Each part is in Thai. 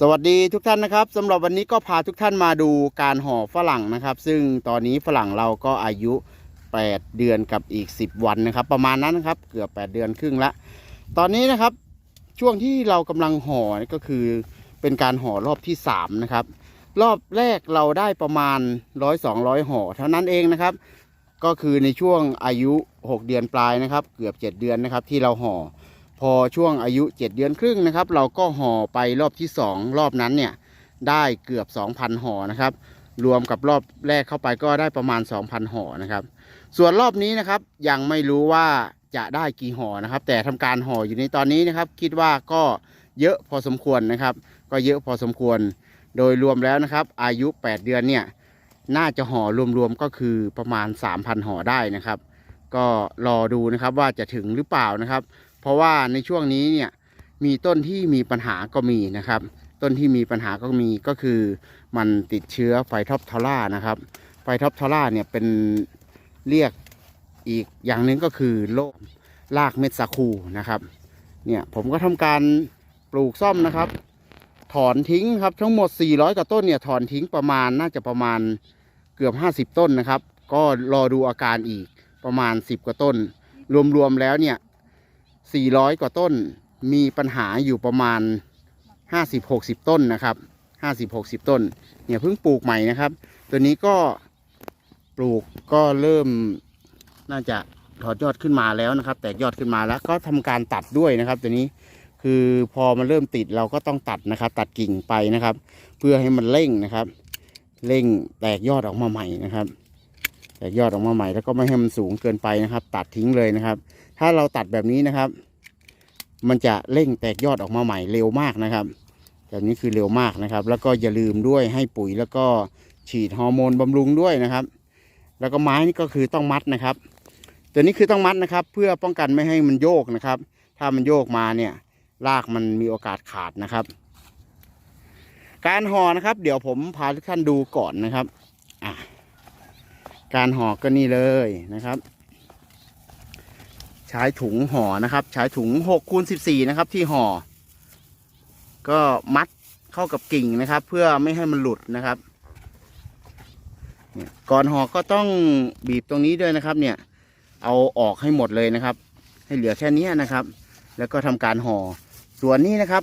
สวัสดีทุกท่านนะครับสำหรับวันนี้ก็พาทุกท่านมาดูการห่อฝรั่งนะครับ ซึ่งตอนนี้ฝรั่งเราก็อายุ 8 เดือนกับอีก 10 วันนะครับ ประมาณนั้นนะครับเกือบ 8 เดือนครึ่งละตอนนี้นะครับช่วงที่เรากำลังห่อก็คือเป็นการห่อรอบที่ 3 นะครับ รอบแรกเราได้ประมาณ 100-200 ห่อเท่านั้นเองนะครับ ก็คือในช่วงอายุ 6 เดือนปลายนะครับ เกือบ 7 เดือนนะครับที่เราห่อ พอช่วงอายุ 7 เดือนครึ่งนะครับ เราก็ห่อไปรอบที่ 2 รอบนั้นเนี่ยได้เกือบ 2,000 ห่อนะครับ รวมกับรอบแรกเข้าไปก็ได้ประมาณ 2,000 ห่อนะครับ ส่วนรอบนี้นะครับยังไม่รู้ว่าจะได้กี่ห่อนะครับ แต่ทำการห่ออยู่ในตอนนี้นะครับ คิดว่าก็เยอะพอสมควรนะครับ ก็เยอะพอสมควร โดยรวมแล้วนะครับ อายุ 8 เดือนเนี่ยน่าจะห่อรวมๆก็คือประมาณ 3,000 ห่อได้นะครับ ก็รอดูนะครับว่าจะถึงหรือเปล่านะครับ เพราะว่าในช่วงนี้เนี่ยมีต้นที่มีปัญหาก็มีนะครับ ต้นที่มีปัญหาก็มีก็คือมันติดเชื้อไฟท็อปทอร่านะครับไฟท็อปทอร่าเนี่ยเป็นเรียกอีกอย่างหนึ่งก็คือโรครากเม็ดสาคูนะครับเนี่ยผมก็ทำการปลูกซ่อมนะครับ ถอนทิ้งครับทั้งหมด 400กว่าต้นเนี่ยถอนทิ้งประมาณน่าจะประมาณเกือบ 50 ต้นนะครับ ก็รอดูอาการอีกประมาณ 10 กว่าต้น รวมๆแล้วเนี่ย 400 กว่าต้น มีปัญหาอยู่ประมาณ 50-60 ต้นนะครับ50-60 ต้น เนี่ยเพิ่งปลูกใหม่นะครับ ตัวนี้ก็ปลูกก็เริ่มน่าจะถอดยอดขึ้นมาแล้วนะครับ แตกยอดขึ้นมาแล้วก็ทำการตัดด้วยนะครับ ตัวนี้คือพอมันเริ่มติดเราก็ต้องตัดนะครับ ตัดกิ่งไปนะครับ เพื่อให้มันเร่งนะครับเร่งแตกยอดออกมาใหม่นะครับ แตกยอดออกมาใหม่แล้วก็ไม่ให้มันสูงเกินไปนะครับ ตัดทิ้งเลยนะครับ ถ้าเราตัดแบบนี้นะครับ มันจะเร่งแตกยอดออกมาใหม่เร็วมากนะครับแบบนี้คือเร็วมากนะครับ แล้วก็อย่าลืมด้วยให้ปุ๋ยแล้วก็ฉีดฮอร์โมนบำรุงด้วยนะครับ แล้วก็ไม้นี่ก็คือต้องมัดนะครับ ตัวนี้คือต้องมัดนะครับ เพื่อป้องกันไม่ให้มันโยกนะครับ ถ้ามันโยกมาเนี่ยรากมันมีโอกาสขาดนะครับ การห่อนะครับ เดี๋ยวผมพาทุกท่านดูก่อนนะครับอะการห่อก็นี่เลยนะครับ ช้ถุงห่อนะครับ ใช้ถุง6คูณ14 นะครับ ที่ห่อ ก็มัดเข้ากับกิ่งนะครับ เพื่อไม่ให้มันหลุดนะครับก่อนห่อก็ต้องบีบตรงนี้ด้วยนะครับ เนี่ย เอาออกให้หมดเลยนะครับ ให้เหลือแค่นี้นะครับ แล้วก็ทำการห่อ ส่วนนี้นะครับ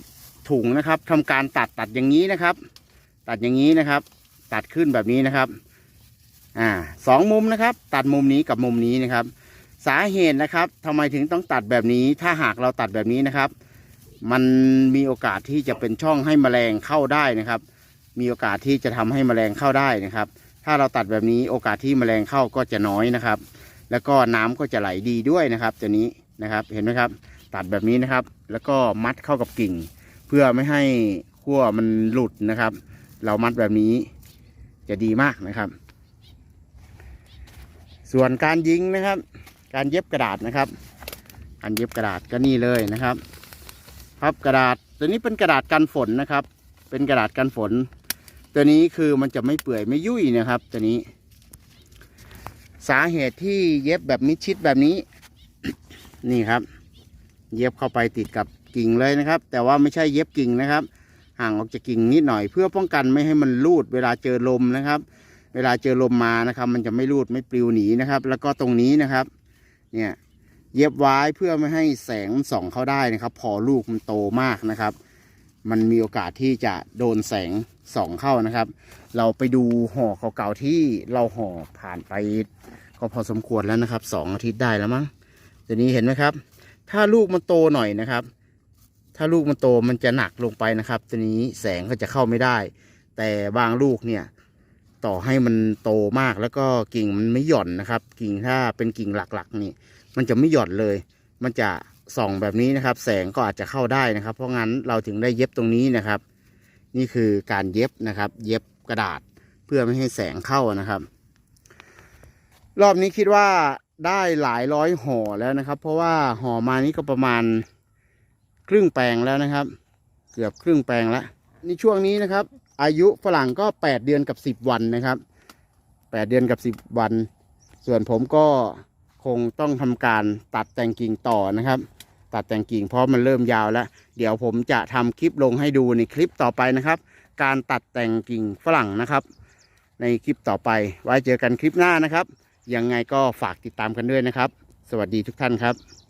ถุงนะครับทำการตัดตัดอย่างนี้นะครับ ตัดอย่างนี้นะครับ ตัดขึ้นแบบนี้นะครับ อ่าสองมุมนะครับ ตัดมุมนี้กับมุมนี้นะครับ สาเหตุนะครับทำไมถึงต้องตัดแบบนี้ ถ้าหากเราตัดแบบนี้นะครับ มันมีโอกาสที่จะเป็นช่องให้แมลงเข้าได้นะครับ มีโอกาสที่จะทำให้แมลงเข้าได้นะครับ ถ้าเราตัดแบบนี้โอกาสที่แมลงเข้าก็จะน้อยนะครับ แล้วก็น้ำก็จะไหลดีด้วยนะครับตัวนี้นะครับเห็นไหมครับ ตัดแบบนี้นะครับ แล้วก็มัดเข้ากับกิ่ง เพื่อไม่ให้ขั้วมันหลุดนะครับ เรามัดแบบนี้จะดีมากนะครับ ส่วนการยิงนะครับ การเย็บกระดาษนะครับ การเย็บกระดาษก็นี่เลยนะครับพับกระดาษตัวนี้เป็นกระดาษกันฝนนะครับ เป็นกระดาษกันฝน ตัวนี้คือมันจะไม่เปื่อยไม่ยุ่ยนะครับ ตัวนี้ สาเหตุที่เย็บแบบมิดชิดแบบนี้ นี่ครับ เย็บเข้าไปติดกับกิ่งเลยนะครับ แต่ว่าไม่ใช่เย็บกิ่งนะครับ ห่างออกจากกิ่งนิดหน่อย เพื่อป้องกันไม่ให้มันรูด เวลาเจอลมนะครับ เวลาเจอลมมานะครับ มันจะไม่รูดไม่ปลิวหนีนะครับ แล้วก็ตรงนี้นะครับ เนี่ยเย็บไว้เพื่อไม่ให้แสงส่องเข้าได้นะครับ พอลูกมันโตมากนะครับ มันมีโอกาสที่จะโดนแสงส่องเข้านะครับ เราไปดูห่อเก่าๆที่เราห่อผ่านไปก็พอสมควรแล้วนะครับสองอาทิตย์ได้แล้วมั้งตัวนี้เห็นไหมครับ ถ้าลูกมันโตหน่อยนะครับ ถ้าลูกมันโตมันจะหนักลงไปนะครับ ตัวนี้แสงก็จะเข้าไม่ได้ แต่บางลูกเนี่ย ต่อให้มันโตมากแล้วก็กิ่งมันไม่หย่อนนะครับ กิ่งถ้าเป็นกิ่งหลักๆนี่ มันจะไม่หย่อนเลย มันจะส่องแบบนี้นะครับ แสงก็อาจจะเข้าได้นะครับ เพราะงั้นเราถึงได้เย็บตรงนี้นะครับ นี่คือการเย็บนะครับ เย็บกระดาษเพื่อไม่ให้แสงเข้านะครับ รอบนี้คิดว่าได้หลายร้อยห่อแล้วนะครับ เพราะว่าห่อมานี่ก็ประมาณครึ่งแปลงแล้วนะครับ เกือบครึ่งแปลงแล้วในช่วงนี้นะครับ อายุฝรั่งก็ 8 เดือนกับ 10 วันนะครับ 8 เดือนกับ 10 วัน ส่วนผมก็คงต้องทำการตัดแต่งกิ่งต่อนะครับ ตัดแต่งกิ่งเพราะมันเริ่มยาวแล้ว เดี๋ยวผมจะทำคลิปลงให้ดูในคลิปต่อไปนะครับ การตัดแต่งกิ่งฝรั่งนะครับ ในคลิปต่อไป ไว้เจอกันคลิปหน้านะครับ ยังไงก็ฝากติดตามกันด้วยนะครับ สวัสดีทุกท่านครับ